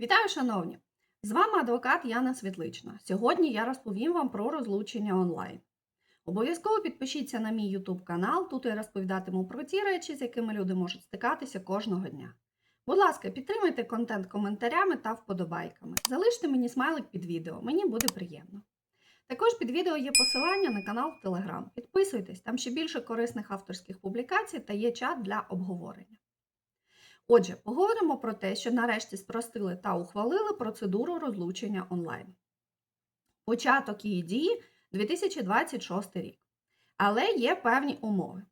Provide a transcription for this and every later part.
Вітаю, шановні! З вами адвокат Яна Світлична. Сьогодні я розповім вам про розлучення онлайн. Обов'язково підпишіться на мій YouTube канал. Тут я розповідатиму про ті речі, з якими люди можуть стикатися кожного дня. Будь ласка, підтримайте контент коментарями та вподобайками. Залиште мені смайлик під відео, мені буде приємно. Також під відео є посилання на канал в Telegram. Підписуйтесь, там ще більше корисних авторських публікацій та є чат для обговорення. Отже, поговоримо про те, що нарешті спростили та ухвалили процедуру розлучення онлайн. Початок її дії 2026 рік. Але є певні умови.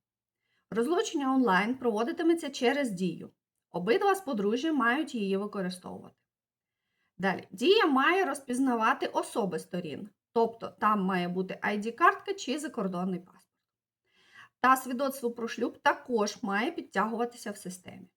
Розлучення онлайн проводитиметься через дію. Обидва з подружжя мають її використовувати. Далі, дія має розпізнавати особи сторін, тобто там має бути ID-картка чи закордонний паспорт. Та свідоцтво про шлюб також має підтягуватися в системі.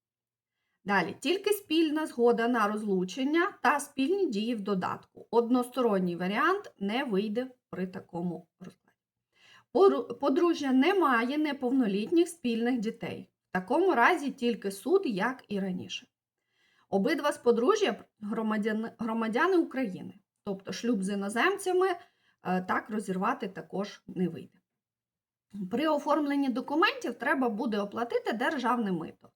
Далі, тільки спільна згода на розлучення та спільні дії в додатку. Односторонній варіант не вийде при такому розкладі. Подружжя не має неповнолітніх спільних дітей. В такому разі тільки суд, як і раніше. Обидва з подружжя громадяни, громадяни України, тобто шлюб з іноземцями е, так розірвати також не вийде. При оформленні документів треба буде оплатити державне мито.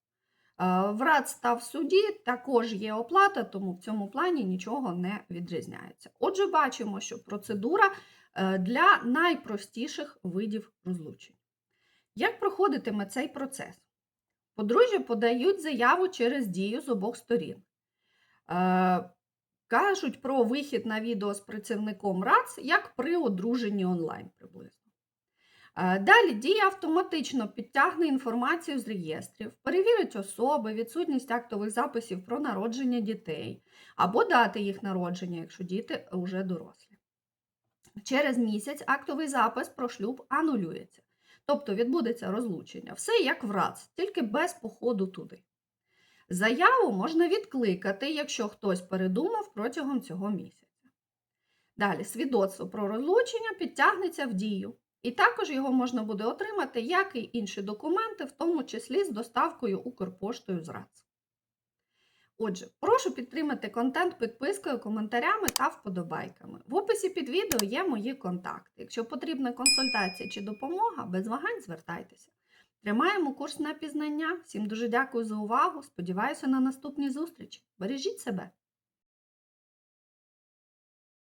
Е, В РАЦ та в суді також є оплата, тому в цьому плані нічого не відрізняється. Отже, бачимо, що процедура е, для найпростіших видів розлучень. Як проходитиме цей процес? Подружжя подають заяву через дію з обох сторін. Е, Кажуть про вихід на відео з працівником РАЦ, як при одруженні онлайн приблизно. Е, Далі дія автоматично підтягне інформацію з реєстрів, перевірить особи, відсутність актових записів про народження дітей або дати їх народження, якщо діти вже дорослі. Через місяць актовий запис про шлюб анулюється, тобто відбудеться розлучення. Все як в РАЦ, тільки без походу туди. Заяву можна відкликати, якщо хтось передумав протягом цього місяця. Далі свідоцтво про розлучення підтягнеться в дію. І також його можна буде отримати, як і інші документи, в тому числі з доставкою Укрпоштою з РАЦ. Отже, прошу підтримати контент підпискою, коментарями та вподобайками. В описі під відео є мої контакти. Якщо потрібна консультація чи допомога, без вагань звертайтеся. Тримаємо курс на пізнання. Всім дуже дякую за увагу. Сподіваюся на наступні зустрічі. Бережіть себе!